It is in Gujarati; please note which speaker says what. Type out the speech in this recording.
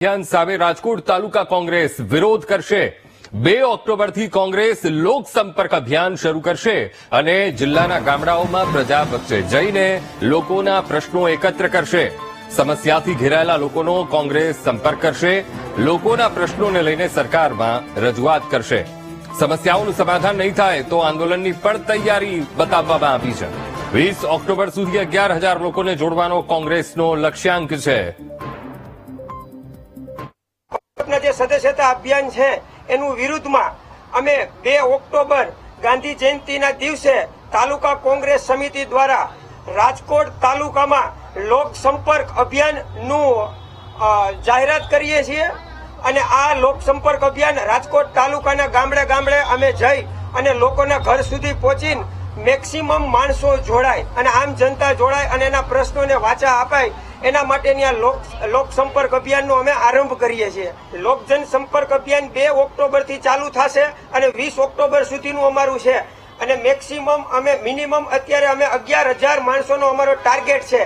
Speaker 1: અભિયાન સામે રાજકોટ તાલુકા કોંગ્રેસ વિરોધ કરશે. બે ઓક્ટોબરથી કોંગ્રેસ લોક અભિયાન શરૂ કરશે અને જિલ્લાના ગામડાઓમાં પ્રજા વચ્ચે જઈને લોકોના પ્રશ્નો એકત્ર કરશે. સમસ્યાથી ઘેરાયેલા લોકોનો કોંગ્રેસ સંપર્ક કરશે. લોકોના પ્રશ્નોને લઈને સરકારમાં રજૂઆત કરશે. સમસ્યાઓનું સમાધાન નહીં થાય તો આંદોલનની પણ તૈયારી બતાવવામાં આવી છે. વીસ ઓક્ટોબર સુધી અગિયાર હજાર લોકોને જોડવાનો કોંગ્રેસનો લક્ષ્યાંક છે.
Speaker 2: ભાજપના જે સદસ્યતા અભિયાન છે, એનું વિરુદ્ધમાં અમે બે ઓક્ટોબર ગાંધી જયંતિના દિવસે તાલુકા કોંગ્રેસ સમિતિ દ્વારા રાજકોટ તાલુકામાં લોક સંપર્ક અભિયાનનું જાહેરાત કરીએ છીએ. અને આ લોક સંપર્ક અભિયાન રાજકોટ તાલુકાના ગામડે ગામડે અમે જઈ અને લોકોના ઘર સુધી પહોંચીને મેક્સિમમ માણસો જોડાય અને આમ જનતા જોડાય અને એના પ્રશ્નોને વાચા અપાય, એના માટેની આ લોક લોક અભિયાનનો અમે આરંભ કરીએ છીએ. લોક સંપર્ક અભિયાન બે ઓક્ટોબરથી ચાલુ થશે અને વીસ ઓક્ટોબર સુધીનું અમારું છે. અને મેક્સિમમ અમે મિનિમમ અત્યારે અમે અગિયાર હજાર માણસોનો અમારો ટાર્ગેટ છે.